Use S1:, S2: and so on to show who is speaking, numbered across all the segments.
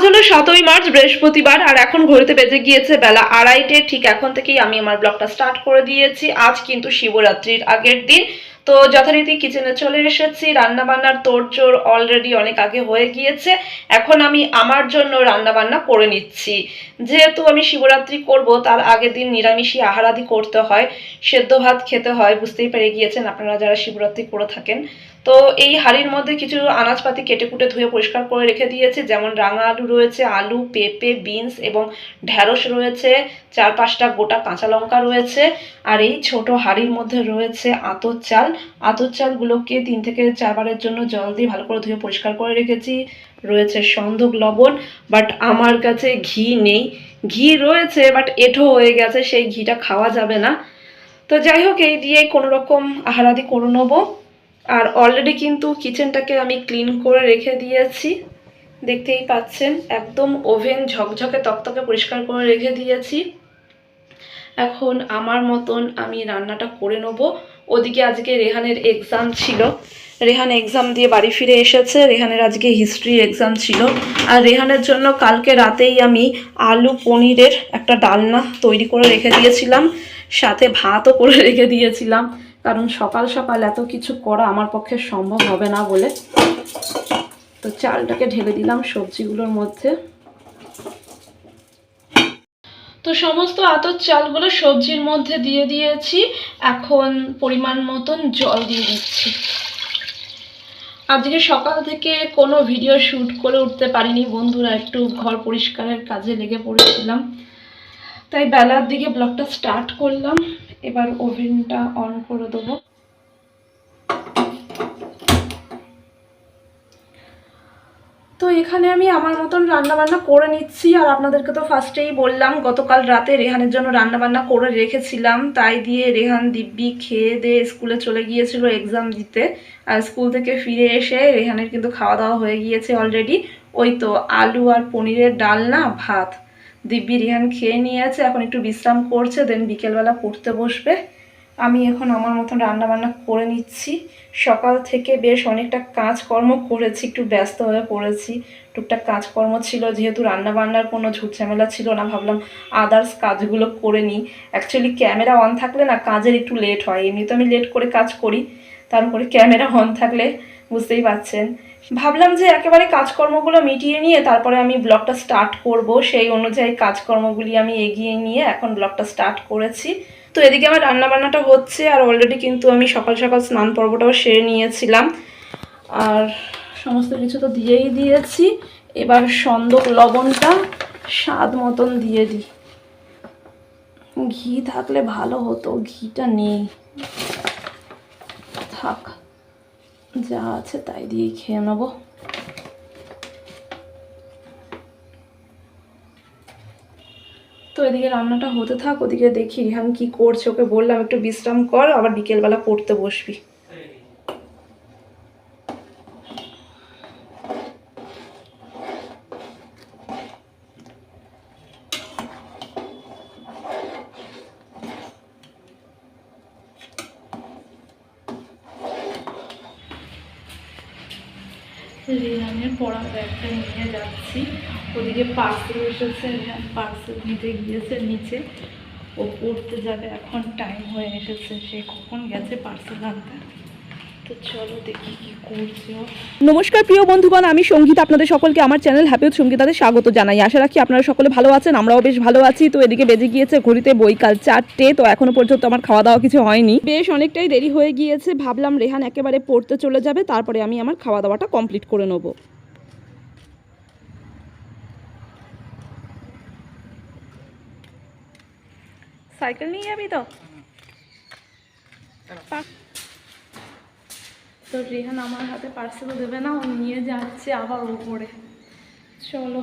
S1: আজ হলো সাতই মার্চ, বৃহস্পতিবার, আর এখন ঘড়িতে বেজে গিয়েছে বেলা আড়াইটে। ঠিক এখন থেকেই আমি আমার ব্লগটা স্টার্ট করে দিয়েছি। আজ কিন্তু শিবরাত্রির আগের দিন। তো যথারীতি কিচেনে চলে এসেছি। রান্নাবান্নার তোড়জোড় অলরেডি অনেক আগে হয়ে গিয়েছে। এখন আমি আমার জন্য রান্নাবান্না করে নিচ্ছি। যেহেতু আমি শিবরাত্রি করব, তার আগের দিন নিরামিষই আহারাদি করতে হয়, সেদ্ধ ভাত খেতে হয়, বুঝতেই পেরে গিয়েছেন আপনারা যারা শিবরাত্রি করে থাকেন। তো এই হাঁড়ির মধ্যে কিছু আনাজপাতি কেটে কুটে ধুয়ে পরিষ্কার করে রেখে দিয়েছি, যেমন রাঙা আলু রয়েছে, আলু, পেঁপে, বিনস এবং ঢ্যাঁড়স রয়েছে, চার পাঁচটা গোটা কাঁচা লঙ্কা রয়েছে, আর এই ছোট হাঁড়ির মধ্যে রয়েছে আতর চাল। আতর চালগুলোকে তিন থেকে চারবারের জন্য জল দিয়ে ভালো করে ধুয়ে পরিষ্কার করে রেখেছি। রয়েছে সন্ধক লবণ বাট আমার কাছে ঘি নেই। ঘি রয়েছে বাট এঁঠো হয়ে গেছে, সেই ঘিটা খাওয়া যাবে না। তো যাই হোক, এই দিয়ে কোনো রকম আহারাদি করে নেব। আর অলরেডি কিন্তু কিচেনটাকে আমি ক্লিন করে রেখে দিয়েছি। দেখতেই পাচ্ছেন, একদম ওভেন ঝকঝকে তকতকে পরিষ্কার করে রেখে দিয়েছি। এখন আমার মতন আমি রান্নাটা করে নেব। ওদিকে আজকে রেহানের এক্সাম ছিল। রেহান এক্সাম দিয়ে বাড়ি ফিরে এসেছে। রেহানের আজকে হিস্ট্রি এক্সাম ছিল। আর রেহানের জন্য কালকে রাতেই আমি আলু পনিরের একটা ডালনা তৈরি করে রেখে দিয়েছিলাম। সাথে ভাতও করে রেখে দিয়েছিলাম। কারণ সকাল সকাল এত কিছু করা আমার পক্ষে সম্ভব হবে না বলে। তো চালটাকে ঢেলে দিলাম সবজিগুলোর মধ্যে। তো সমস্ত আতর চালগুলো সবজির মধ্যে দিয়ে দিয়েছি। এখন পরিমাণ মতন জল দিয়ে দিচ্ছি। আজকে সকাল থেকে কোনো ভিডিও শ্যুট করে উঠতে পারিনি বন্ধুরা, একটু ঘর পরিষ্কারের কাজে লেগে পড়েছিলাম। তাই বেলার দিকে ব্লগটা স্টার্ট করলাম, এবার ওভেনটা অন করে দেবো। তো এখানে আমি আমার মতন রান্নাবান্না করে নিচ্ছি, আর আপনাদেরকে তো ফার্স্টেই বললাম, গতকাল রাতে রেহানের জন্য রান্নাবান্না করে রেখেছিলাম। তাই দিয়ে রেহান দিব্যি খেয়ে দিয়ে স্কুলে চলে গিয়েছিল এক্সাম দিতে, আর স্কুল থেকে ফিরে এসে রেহানের কিন্তু খাওয়া দাওয়া হয়ে গিয়েছে অলরেডি ওই তো আলু আর পনিরের ডালনা ভাত। দিব্যি রেহান খেয়ে নিয়েছে, এখন একটু বিশ্রাম করছে দেন বিকেলবেলা পড়তে বসবে। আমি এখন আমার মতন রান্না বান্না করে নিচ্ছি। সকাল থেকে বেশ অনেকটা কাজকর্ম করেছি, একটু ব্যস্ত হয়ে পড়েছি। টুকটাক কাজকর্ম ছিল, যেহেতু রান্না বান্নার কোনো ঝুটঝামেলা ছিল না, ভাবলাম আদার্স কাজগুলো করে নিই। অ্যাকচুয়ালি ক্যামেরা অন থাকলে না কাজের একটু লেট হয়, এমনি তো আমি লেট করে কাজ করি। তার উপরে ক্যামেরা অন থাকলে বুঝতেই পারছেন। ভাবলাম যে একেবারে কাজকর্মগুলো মিটিয়ে নিয়ে তারপরে আমি ব্লগটা স্টার্ট করব। সেই অনুযায়ী কাজকর্মগুলি আমি এগিয়ে নিয়ে এখন ব্লগটা স্টার্ট করেছি। তো এদিকে আমার রান্না বান্নাটা হচ্ছে, আর অলরেডি কিন্তু আমি সকাল সকাল স্নান পর্বটাও সেরে নিয়েছিলাম। আর সমস্ত কিছু তো দিয়েই দিয়েছি। এবার সন্দক লবণটা স্বাদ মতন দিয়ে দিই। ঘি থাকলে ভালো হতো, ঘিটা নেই। থাক, যা আছে তাই দিয়েই খেয়ে নেব। তো এদিকে রান্নাটা হতে থাক, ওদিকে দেখি রিহান কি করছে, ওকে বললাম, একটু বিশ্রাম কর, আবার বিকেলবেলা পড়তে বসবি। রেহানের পড়া ব্যাগটা নিয়ে যাচ্ছি। ওদিকে পার্সেল এসেছে রেহান পার্সেল নিতে গিয়েছে নিচে। ও পড়তে যাবে এখন টাইম হয়ে এসেছে সে কখন গেছে পার্সেল আনতে? তো চলো দেখি কি করছে ও।
S2: নমস্কার প্রিয় বন্ধুগণ আমি সঙ্গীতা আপনাদের সকলকে আমার চ্যানেল হ্যাপি সঙ্গীতাতে স্বাগত জানাই। আশা রাখি আপনারা সকলে ভালো আছেন আমরাও বেশ ভালো আছি। তো এদিকে বেজে গিয়েছে ঘড়িতে বইকাল চারটে তো এখনও পর্যন্ত আমার খাওয়া দাওয়া কিছু হয়নি। বেশ অনেকটাই দেরি হয়ে গিয়েছে ভাবলাম রেহান একেবারে পড়তে চলে যাবে তারপরে আমি আমার খাওয়া দাওয়াটা কমপ্লিট করে নেব।
S1: সাইকেল নিয়ে যাবি তো? তো রেহান আমার হাতে পার্সেলও দেবে না ও নিয়ে যাচ্ছে আবার উপরে। চলো।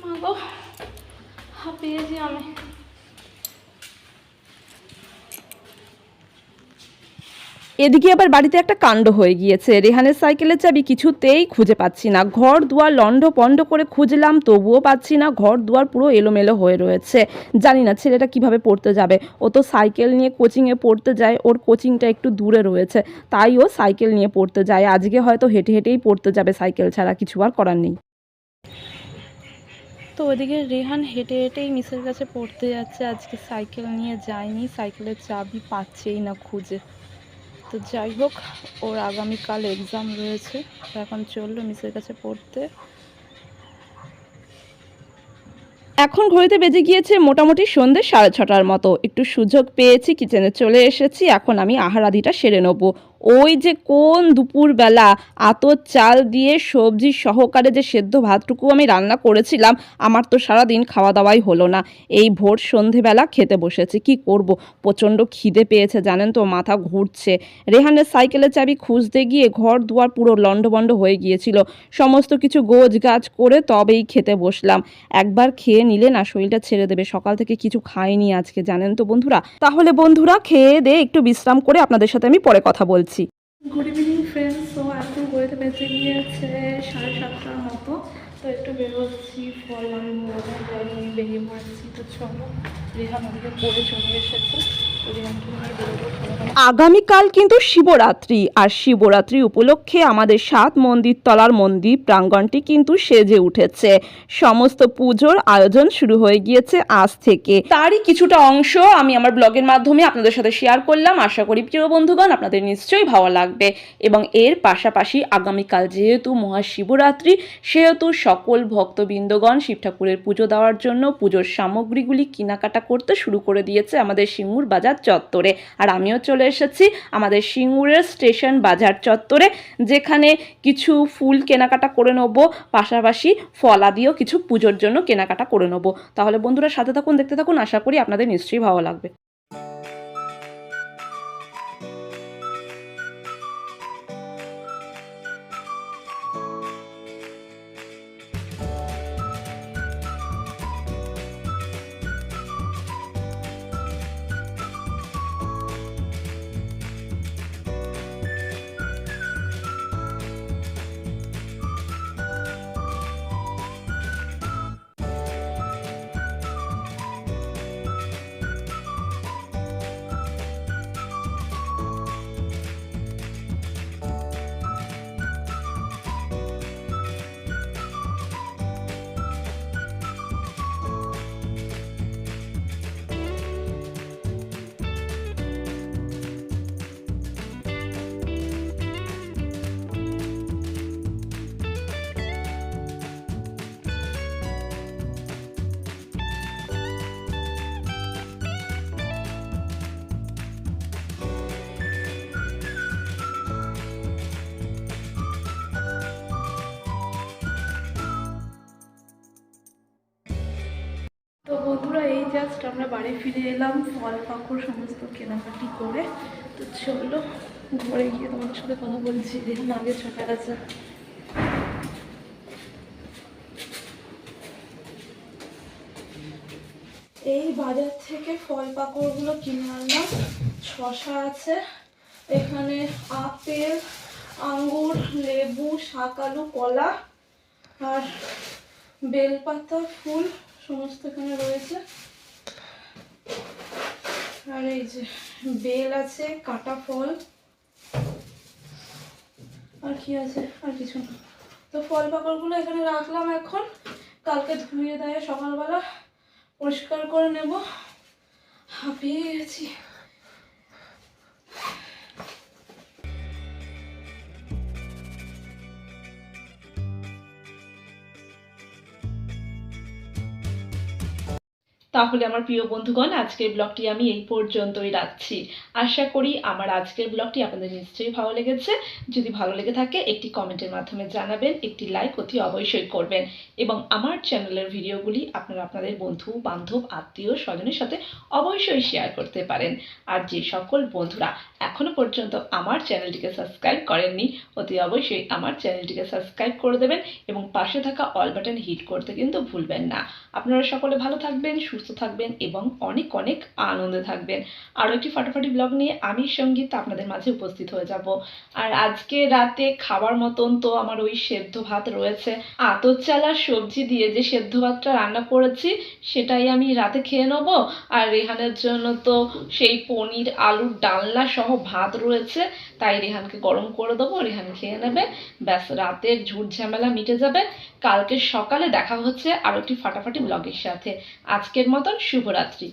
S1: মা গো হাঁপিয়েছি আমি।
S2: এদিকে আবার বাড়িতে একটা কাণ্ড হয়ে গিয়েছে। রেহানের সাইকেলের চাবি কিছুতেই খুঁজে পাচ্ছি না। ঘর, দুয়ার লন্ড পন্ড করে খুঁজলাম, তবুও পাচ্ছি না। ঘর, দুয়ার পুরো এলোমেলো হয়ে রয়েছে। জানি না ছেলেটা কীভাবে পড়তে যাবে। ও তো সাইকেল নিয়ে কোচিংয়ে পড়তে যায়। ওর কোচিংটা একটু দূরে রয়েছে। তাই ও সাইকেল নিয়ে পড়তে যায়। আজকে হয়তো হেঁটে হেঁটেই পড়তে যাবে সাইকেল ছাড়া। কিছু আর করার নেই। তো ওদিকে রেহান হেঁটে হেঁটেই মিসের কাছে পড়তে যাচ্ছে। আজকে সাইকেল নিয়ে যায়নি। সাইকেলের চাবি পাচ্ছেই না খুঁজে। তো যাই হোক, ওর আগামীকাল এক্সাম রয়েছে। এখন চলল মিসের কাছে পড়তে। এখন ঘড়িতে বেজে গিয়েছে মোটামুটি সন্ধ্যে সাড়ে ছটার মতো। একটু সুযোগ পেয়েছি কিচেনে চলে এসেছি। এখন আমি আহারাদিটা সেরে নেব। ওই যে কোন দুপুরবেলা আতর চাল দিয়ে সবজি সহকারে যে সেদ্ধ ভাতটুকু আমি রান্না করেছিলাম, আমার তো সারাদিন খাওয়া দাওয়াই হলো না। এই ভোর সন্ধেবেলা খেতে বসেছি। কি করব? প্রচণ্ড খিদে পেয়েছে, জানেন তো, মাথা ঘুরছে। রেহানের সাইকেলের চাবি খুঁজতে গিয়ে ঘর দুয়ার পুরো লণ্ডভণ্ড হয়ে গিয়েছিল। সমস্ত কিছু গোজ গাছ করে তবেই খেতে বসলাম। একবার খেয়ে নিলে না শরীরটা ছেড়ে দেবে। সকাল থেকে কিছু খাইনি আজকে, জানেন তো বন্ধুরা। তাহলে বন্ধুরা, খেয়ে দিয়ে একটু বিশ্রাম করে আপনাদের সাথে আমি পরে কথা বলছি।
S1: গুড ইভিনিং ফ্রেন্ডস তো এখন ঘড়িতে বেঁচে গিয়েছে সাড়ে সাতটার মতো তো একটু বেরোচ্ছি, ফল আমি বেরিয়ে পড়েছি। তো চলো রেহা ওদিকে পড়ে চলে এসেছে।
S2: আগামীকাল কিন্তু শিবরাত্রি, আর শিবরাত্রি উপলক্ষে আমাদের সাত মন্দির তলার মন্দির প্রাঙ্গণটি কিন্তু সেজে উঠেছে। সমস্ত পুজোর আয়োজন শুরু হয়ে গিয়েছে আজ থেকে। তারই কিছুটা অংশ আমি আমার ব্লগের মাধ্যমে আপনাদের সাথে শেয়ার করলাম। আশা করি প্রিয় বন্ধুগণ, আপনাদের নিশ্চয়ই ভালো লাগবে। এবং এর পাশাপাশি আগামীকাল যেহেতু মহাশিবরাত্রি, সেহেতু সকল ভক্তবৃন্দগণ শিব ঠাকুরের পুজো দেওয়ার জন্য পুজোর সামগ্রীগুলি কেনাকাটা করতে শুরু করে দিয়েছে আমাদের সিঙ্গুর বাজার চত্বরে। আর আমিও চলে এসেছি আমাদের সিঙ্গুরের স্টেশন বাজার চত্বরে, যেখানে কিছু ফুল কেনাকাটা করে নেব, পাশাপাশি ফলাদিও কিছু পুজোর জন্য কেনাকাটা করে নেব। তাহলে বন্ধুরা সাথে থাকুন, দেখতে থাকুন, আশা করি আপনাদের নিশ্চয়ই ভালো লাগবে। এই জাস্ট আমরা বাড়ি ফিরে এলাম, ফল পাকড় সমস্ত কেনাকাটি করে। তো চলো, ঘরে গিয়ে তোমার সাথে কথা বলছি দেখুন আগে চলে গেছে এই বাজার থেকে ফল পাকড়গুলো কিনে আনলাম। শশা আছে, এখানে আপেল, আঙ্গুর, লেবু শাকালু কলা, আর বেলপাতা, ফুল। সমস্ত এখানে রয়েছে। আর এই যে বেল আছে, কাটা ফল। আর কি আছে? আর কিছু না। তো ফল পাকড়গুলো এখানে রাখলাম এখন। কালকে ধুয়ে দেয় সকালবেলা। পরিষ্কার করে নেব। হাঁপিয়ে গেছি তাহলে আমার প্রিয় বন্ধুগণ, আজকের ব্লগটি আমি এই পর্যন্তই রাখছি। আশা করি আমার আজকের ব্লগটি আপনাদের নিশ্চয়ই ভালো লেগেছে। যদি ভালো লেগে থাকে, একটি কমেন্টের মাধ্যমে জানাবেন, একটি লাইক অতি অবশ্যই করবেন এবং আমার চ্যানেলের ভিডিওগুলি আপনারা আপনাদের বন্ধু, বান্ধব, আত্মীয়, স্বজনের সাথে অবশ্যই শেয়ার করতে পারেন। আর যে সকল বন্ধুরা এখনও পর্যন্ত আমার চ্যানেলটিকে সাবস্ক্রাইব করেননি, অতি অবশ্যই আমার চ্যানেলটিকে সাবস্ক্রাইব করে দেবেন এবং পাশে থাকা অল বাটন হিট করতে কিন্তু ভুলবেন না। আপনারা সকলে ভালো থাকবেন সুস্থ
S1: থাকবেন এবং অনেক অনেক আনন্দে থাকবেন। আরও একটি ফাটাফাটি ব্লগ নিয়ে আমি সংগীত আপনাদের মাঝে উপস্থিত হয়ে যাব। আর আজকে রাতে খাবার মতন তো আমার ওই সেদ্ধ ভাত রয়েছে। আতর চালা সবজি দিয়ে যে সেদ্ধ ভাতটা রান্না করেছি, সেটাই আমি রাতে খেয়ে নেব। আর রেহানের জন্য তো সেই পনির, আলুর ডালনা সহ ভাত রয়েছে। তাই রেহানকে গরম করে দেবো, রেহান খেয়ে নেবে। ব্যাস, রাতের ঝুট ঝামেলা মিটে যাবে। কালকে সকালে দেখা হচ্ছে আরও একটি ফাটাফাটি ব্লগের সাথে। আজকের মতন শুভরাত্রি।